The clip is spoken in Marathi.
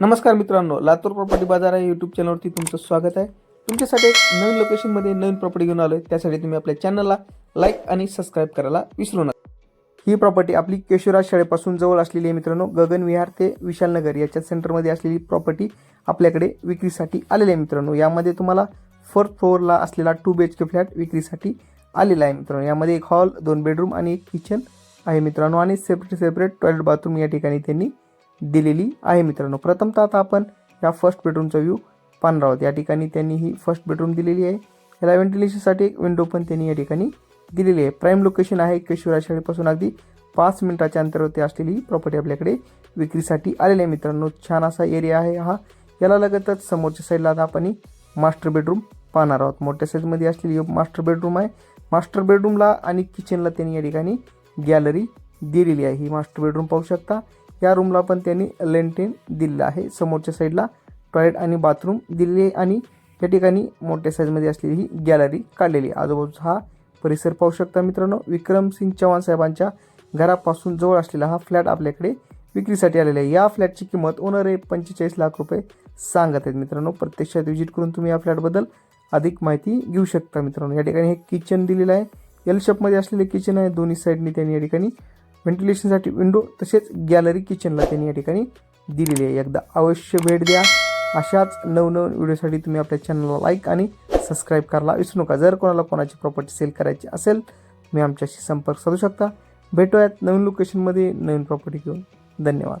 नमस्कार मित्रांनो लातूर प्रॉपर्टी बाजार आहे यूट्यूब चॅनलवरती तुमचं स्वागत आहे. तुमच्यासाठी एक नवीन लोकेशनमध्ये नवीन प्रॉपर्टी घेऊन आलो आहे त्यासाठी तुम्ही आपल्या चॅनलला लाईक आणि सबस्क्राईब करायला विसरू नका. ही प्रॉपर्टी आपली केशवराज शाळेपासून जवळ असलेली आहे मित्रांनो. गगन विहार ते विशालनगर याच्या सेंटरमध्ये असलेली प्रॉपर्टी आपल्याकडे विक्रीसाठी आलेली आहे मित्रांनो. यामध्ये तुम्हाला फर्स्ट फ्लोअरला असलेला two B H K flat विक्रीसाठी आलेला आहे मित्रांनो. यामध्ये एक हॉल दोन बेडरूम आणि एक किचन आहे मित्रांनो. आणि सेपरेट सेपरेट टॉयलेट बाथरूम या ठिकाणी त्यांनी दिलेली आहे मित्रांनो. प्रथमतः आता आपण या फर्स्ट बेडरूमचा व्ह्यू पाहणार आहोत. या ठिकाणी त्यांनी ही फर्स्ट बेडरूम दिलेली आहे. याला व्हेंटिलेशनसाठी एक विंडो पण त्यांनी या ठिकाणी दिलेली आहे. प्राईम लोकेशन आहे केशवराज शाळेपासून अगदी पाच मिनिटाच्या अंतरावरती असलेली ही प्रॉपर्टी आपल्याकडे विक्रीसाठी आलेली आहे मित्रांनो. छान असा एरिया आहे हा. याला लगतच समोरच्या साईडला आता आपण मास्टर बेडरूम पाहणार आहोत. मोठ्या साईजमध्ये असलेली मास्टर बेडरूम आहे. मास्टर बेडरूमला आणि किचनला त्यांनी या ठिकाणी गॅलरी दिलेली आहे. ही मास्टर बेडरूम पाहू शकता. या रूमला पण त्यांनी लेंटेन दिलेलं आहे. समोरच्या साईडला टॉयलेट आणि बाथरूम दिलेले आणि या ठिकाणी मोठ्या साईजमध्ये असलेली ही गॅलरी काढलेली आहे. आजूबाजूचा हा परिसर पाहू शकता मित्रांनो. विक्रमसिंग चव्हाण साहेबांच्या घरापासून जवळ असलेला हा फ्लॅट आपल्याकडे विक्रीसाठी आलेला आहे. या फ्लॅटची किंमत ओनर आहे पंचेचाळीस लाख रुपये सांगत आहेत मित्रांनो. प्रत्यक्षात व्हिजिट करून तुम्ही या फ्लॅटबद्दल अधिक माहिती घेऊ शकता मित्रांनो. या ठिकाणी हे किचन दिलेलं आहे. एल शेपमध्ये असलेले किचन आहे. दोन्ही साईडनी त्यांनी या ठिकाणी व्हेंटिलेशनसाठी विंडो तसेच गॅलरी किचनला त्यांनी या ठिकाणी दिलेली आहे. एकदा अवश्य भेट द्या. अशाच नवनवीन व्हिडिओसाठी तुम्ही आपल्या चॅनलला लाईक आणि सबस्क्राईब करायला विसरू नका. जर कोणाला कोणाची प्रॉपर्टी सेल करायची असेल तुम्ही आमच्याशी संपर्क साधू शकता. भेटूयात नवीन लोकेशनमध्ये नवीन प्रॉपर्टी घेऊन. धन्यवाद.